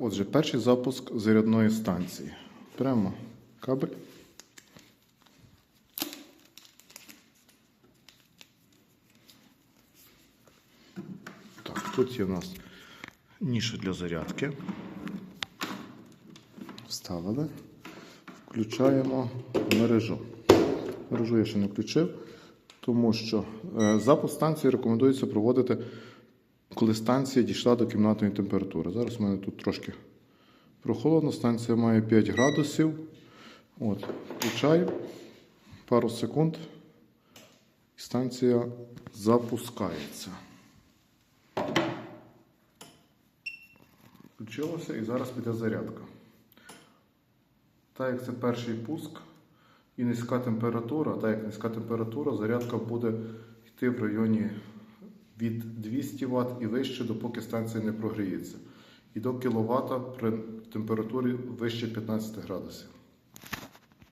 Отже, перший запуск зарядної станції. Прямо кабель. Так, тут є у нас ніша для зарядки. Вставили. Включаємо мережу. Мережу я ще не включив, тому що е, запуск станції рекомендується проводити, коли станція дійшла до кімнатної температури. Зараз у мене тут трошки прохолодно, станція має 5 градусів. От, включаю пару секунд, і станція запускається. Включилося і зараз піде зарядка. Так як це перший пуск і низька температура, так як низька температура, зарядка буде йти в районі від 200 Вт і вище, допоки станція не прогріється. І до кВт при температурі вище 15 градусів.